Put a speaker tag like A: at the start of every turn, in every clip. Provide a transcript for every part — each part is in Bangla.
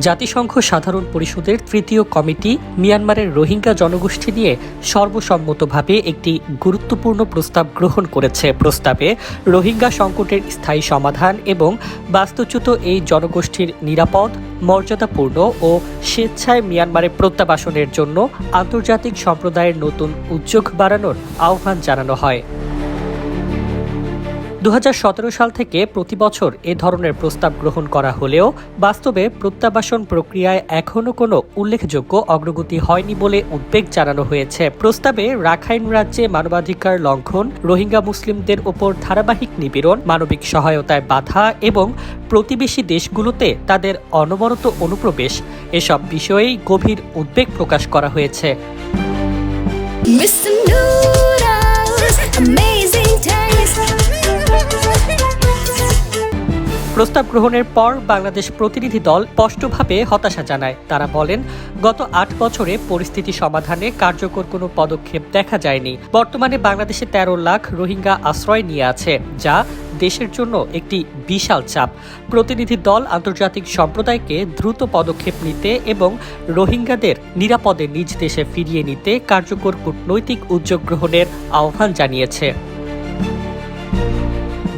A: জাতিসংঘ সাধারণ পরিষদের তৃতীয় কমিটি মিয়ানমারের রোহিঙ্গা জনগোষ্ঠী নিয়ে সর্বসম্মতভাবে একটি গুরুত্বপূর্ণ প্রস্তাব গ্রহণ করেছে। প্রস্তাবে রোহিঙ্গা সংকটের স্থায়ী সমাধান এবং বাস্তুচ্যুত এই জনগোষ্ঠীর নিরাপদ, মর্যাদাপূর্ণ ও স্বেচ্ছায় মিয়ানমারে প্রত্যাবাসনের জন্য আন্তর্জাতিক সম্প্রদায়ের নতুন উদ্যোগ বাড়ানোর আহ্বান জানানো হয়। দু হাজার সতেরো সাল থেকে প্রতি বছর এ ধরনের প্রস্তাব গ্রহণ করা হলেও বাস্তবে প্রত্যাবাসন প্রক্রিয়ায় এখনও কোনো উল্লেখযোগ্য অগ্রগতি হয়নি বলে উদ্বেগ জানানো হয়েছে। প্রস্তাবে রাখাইন রাজ্যে মানবাধিকার লঙ্ঘন, রোহিঙ্গা মুসলিমদের ওপর ধারাবাহিক নিপীড়ন, মানবিক সহায়তায় বাধা এবং প্রতিবেশী দেশগুলোতে তাদের অনবরত অনুপ্রবেশ, এসব বিষয়েই গভীর উদ্বেগ প্রকাশ করা হয়েছে। প্রস্তাব গ্রহণের পর বাংলাদেশ প্রতিনিধি দল স্পষ্টভাবে হতাশা জানায়। তারা বলেন, গত আট বছরে পরিস্থিতি সমাধানে কার্যকর কোনো পদক্ষেপ দেখা যায়নি। বর্তমানে বাংলাদেশে তেরো লাখ রোহিঙ্গা আশ্রয় নিয়ে আছে, যা দেশের জন্য একটি বিশাল চাপ। প্রতিনিধি দল আন্তর্জাতিক সম্প্রদায়কে দ্রুত পদক্ষেপ নিতে এবং রোহিঙ্গাদের নিরাপদে নিজ দেশে ফিরিয়ে নিতে কার্যকর কূটনৈতিক উদ্যোগ গ্রহণের আহ্বান জানিয়েছে।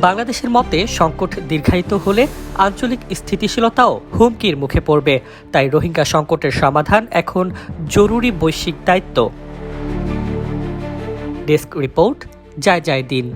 A: বাংলাদেশের মতে সংকট দীর্ঘায়িত হলে আঞ্চলিক স্থিতিশীলতাও হুমকির মুখে পড়বে। তাই রোহিঙ্গা সংকটের সমাধান এখন জরুরি বৈশ্বিক দায়িত্ব। ডেস্ক রিপোর্ট, জয় জয় দিন।